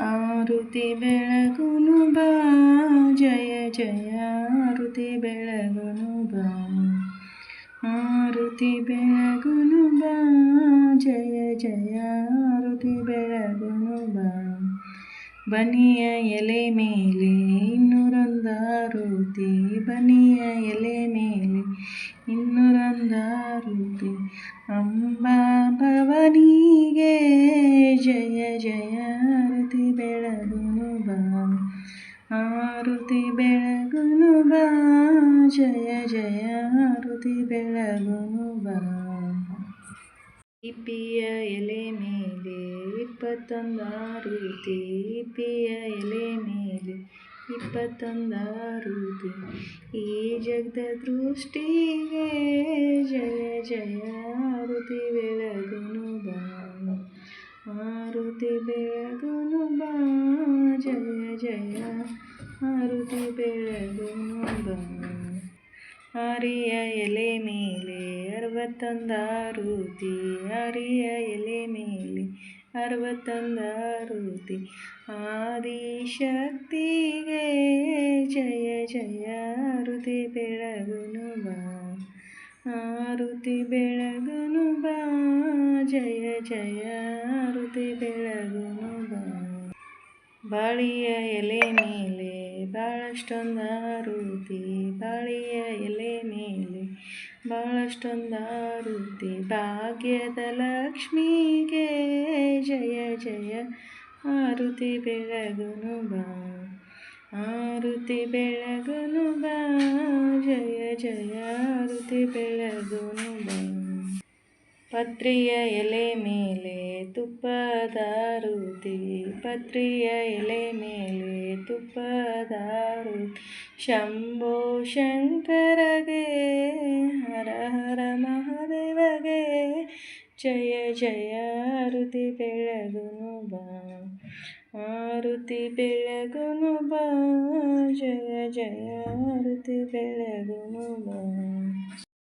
ಆರುತಿ ಬೆಳಗುನು ಬಾ, ಜಯ ಜಯ, ಆರುತಿ ಬೆಳಗುನು ಬಾ. ಆರುತಿ ಬೆಳಗುನು ಬಾ, ಜಯ ಜಯ, ಆರುತಿ ಬೆಳಗುನು ಬಾ. ಬನಿಯ ಎಲೆ ಮೇಲೆ ಇನ್ನೂರೊಂದಾರುತಿ, ಬನಿಯ ಎಲೆ ಮೇಲೆ ಇನ್ನೂರೊಂದಾರುತಿ, ಅಂಬಾ ಆರುತಿ ಬೆಳಗುನು ಬಾ, ಜಯ ಜಯ ಆರುತಿ ಬೆಳಗುನು ಬಾ. ಇಪಿಯ ಎಲೆ ಮೇಲೆ ಇಪ್ಪತ್ತೊಂದಾರುತಿ ಇಪಿಯ ಎಲೆ ಮೇಲೆ ಇಪ್ಪತ್ತೊಂದಾರುತಿ ಈ ಜಗದ ದೃಷ್ಟಿಗೆ ಜಯ ಜಯ ಆರುತಿ ಬೆಳಗುನು ಬಾ, ಆರುತಿ ಬೆಳಗುನು ಬಾ, ಜಯ ಜಯ ಆರುತಿ ಬೆಳಗುನು ಬಾ ಹರಿಯ ಎಲೆ ಮೇಲೆ ಅರವತ್ತೊಂದಾರುತಿ ಹರಿಯ ಎಲೆ ಮೇಲೆ ಅರವತ್ತೊಂದಾರುತಿ. ಆದಿಶಕ್ತಿಗೆ ಜಯ ಜಯ ಆರುತಿ ಬೆಳಗುನು ಬಾ. ಆರುತಿ ಬೆಳಗುನು ಬಾ, ಜಯ ಜಯ ಬಾಳಿಯ ಎಲೆ ಮೇಲೆ ಭಾಳಷ್ಟೊಂದಾರುತಿ ಬಾಳಿಯ ಎಲೆ ಮೇಲೆ ಭಾಳಷ್ಟೊಂದಾರುತಿ ಭಾಗ್ಯದ ಲಕ್ಷ್ಮಿಗೆ ಜಯ ಜಯ. ಆರುತಿ ಬೆಳಗುನು ಬಾ, ಆರುತಿ ಬೆಳಗುನು ಬಾ, ಜಯ ಜಯ. ಆರುತಿ ಬೆಳಗುನು ಪತ್ರಿಯ ಎಲೆ ಮೇಲೆ ತುಪ್ಪದಾರುತಿ, ಪತ್ರಿಯ ಎಲೆ ಮೇಲೆ ತುಪ್ಪದಾರುತಿ. ಶಂಭೋ ಶಂಕರಗೆ, ಹರ ಹರ ಮಹಾದೇವಗೆ, ಜಯ ಜಯ ಆರುತಿ ಬೆಳಗುನು ಬಾ, ಆರುತಿ ಬೆಳಗುನು ಬಾ, ಜಯ ಜಯ ಆರುತಿ ಬೆಳಗುನು ಬಾ.